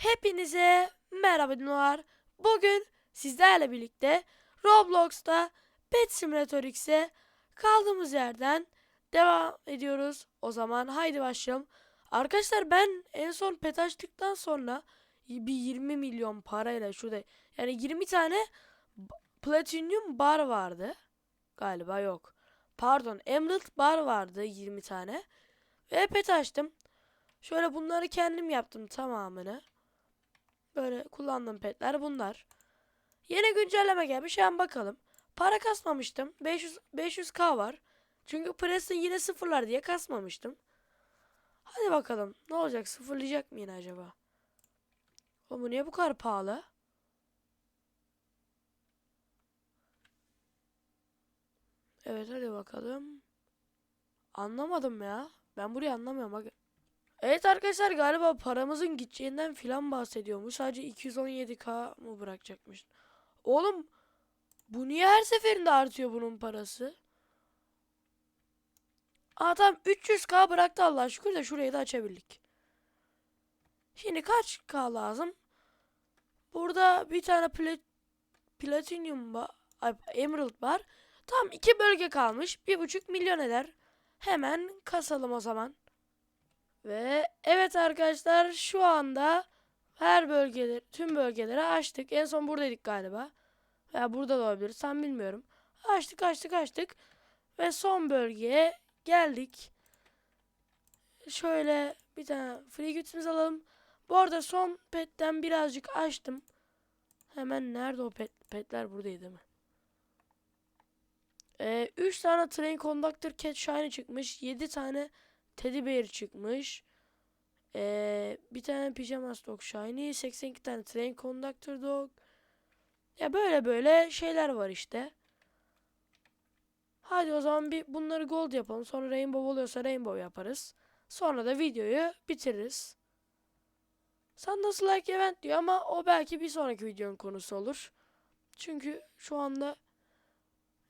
Hepinize merhaba dinleyenler. Bugün sizlerle birlikte Roblox'ta Pet Simulator X'e kaldığımız yerden devam ediyoruz. O zaman haydi başlayalım. Arkadaşlar ben en son pet açtıktan sonra bir 20 milyon parayla şurada yani 20 tane Platinum bar vardı. Galiba yok. Pardon Emerald bar vardı 20 tane. Ve pet açtım. Şöyle bunları kendim yaptım tamamını. Böyle kullandığım petler bunlar. Yeni güncelleme gelmiş hemen bakalım. Para kasmamıştım. 500 500k var. Çünkü Preston yine sıfırlar diye kasmamıştım. Hadi bakalım. Ne olacak? Sıfırlayacak mı yine acaba? Oğlum bu niye bu kadar pahalı? Evet hadi bakalım. Anlamadım ya. Ben burayı anlamıyorum. Bak. Evet arkadaşlar galiba paramızın gideceğinden filan bahsediyormuş. Sadece 217k mı bırakacakmış? Oğlum bu niye her seferinde artıyor bunun parası? Aa tamam 300k bıraktı Allah şükür de şurayı da açabildik. Şimdi kaç k lazım? Burada bir tane plat platinum var. Emerald var. Tam iki bölge kalmış. Bir buçuk milyon eder. Hemen kasalım o zaman. Ve evet arkadaşlar şu anda her bölgeleri, tüm bölgeleri açtık. En son buradaydık galiba. Veya burada da olabilir. Tam bilmiyorum. Açtık açtık açtık. Ve son bölgeye geldik. Şöyle bir tane free gütümüzü alalım. Bu arada son petten birazcık açtım. Hemen nerede o pet, petler buradaydı değil mi? 3 tane Train Conductor Cat Shiny çıkmış. 7 tane Teddy Bear çıkmış. Ee, bir tane Pijama Dog Shiny. 82 tane Train Conductor Dog. Ya böyle böyle şeyler var işte. Hadi o zaman bir bunları gold yapalım. Sonra rainbow oluyorsa rainbow yaparız. Sonra da videoyu bitiririz. Nasıl like event diyor ama o belki bir sonraki videonun konusu olur. Çünkü şu anda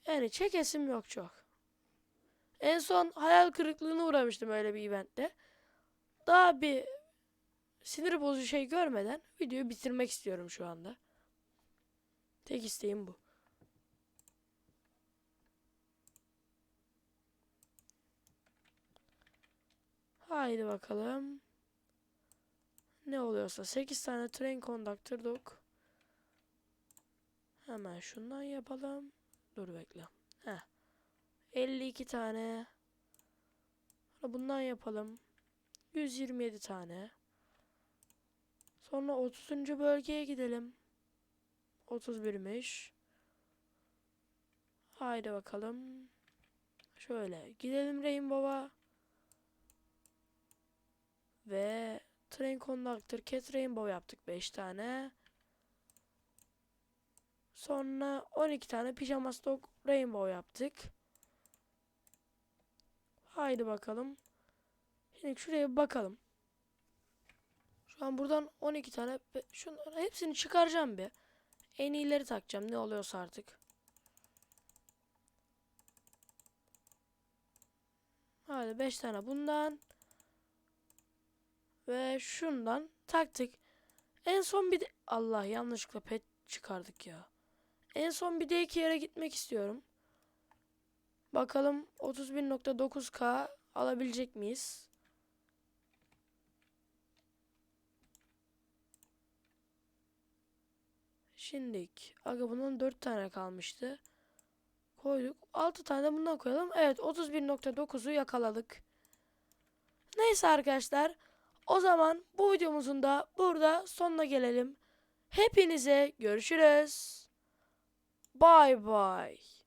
yani çekesim yok çok. En son hayal kırıklığına uğramıştım öyle bir eventte. Daha bir sinir bozucu şey görmeden videoyu bitirmek istiyorum şu anda. Tek isteğim bu. Haydi bakalım. Ne oluyorsa 8 tane train conductor dog. Hemen şundan yapalım. Dur bekle. Heh. 52 tane. Bundan yapalım. 127 tane. Sonra 30. bölgeye gidelim. 31'miş. Haydi bakalım. Şöyle gidelim Rainbow'a. Ve Train Conductor Cat Rainbow yaptık 5 tane. Sonra 12 tane Pijama Stock Rainbow yaptık. Haydi bakalım. Şimdi şuraya bir bakalım. Şu an buradan 12 tane şunları hepsini çıkaracağım bir. En iyileri takacağım ne oluyorsa artık. Hadi 5 tane bundan. Ve şundan taktık. En son bir de Allah yanlışlıkla pet çıkardık ya. En son bir de iki yere gitmek istiyorum. Bakalım 31.9K alabilecek miyiz? Şimdilik. Aga bunun 4 tane kalmıştı. Koyduk. 6 tane de bundan koyalım. Evet 31.9'u yakaladık. Neyse arkadaşlar. O zaman bu videomuzun da burada sonuna gelelim. Hepinize görüşürüz. Bye bye.